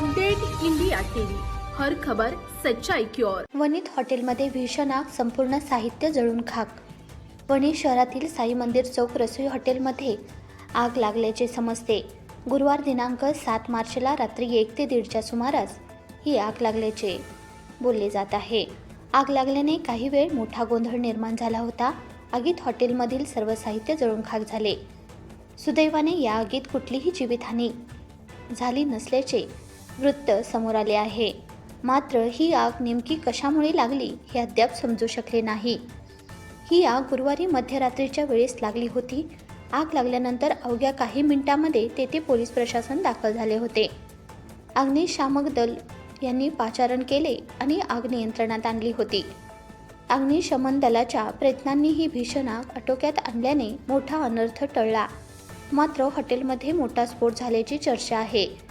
Update India TV. हर खबर सच्चाई की ओर. वणीत हॉटेलमध्ये भीषण आग संपूर्ण साहित्य जळून खाक. वणी शहरातील साई मंदिर चौक रसोई हॉटेलमध्ये आग लागल्याचे समजते. गुरुवार दिनांक सात मार्चला रात्री एक ते दीडच्या सुमारास ही आग लागल्याचे बोलले जात आहे. आग लागल्याने काही वेळ मोठा गोंधळ निर्माण झाला होता. आगीत हॉटेलमधील सर्व साहित्य जळून खाक झाले. सुदैवाने या आगीत कुठलीही जीवितहानी झाली नसल्याचे वृत्त समोर आले आहे. मात्र ही आग नेमकी कशामुळे लागली हे अद्याप समजू शकले नाही. ही आग गुरुवारी मध्यरात्रीच्या वेळेस लागली होती. आग लागल्यानंतर अवघ्या काही मिनिटांमध्ये तेथे पोलीस प्रशासन दाखल झाले होते. अग्निशामक दल यांनी पाचारण केले आणि आग नियंत्रणात आणली होती. अग्निशमन दलाच्या प्रयत्नांनी ही भीषण आग आटोक्यात आणल्याने मोठा अनर्थ टळला. मात्र हॉटेलमध्ये मोठा स्फोट झाल्याची चर्चा आहे.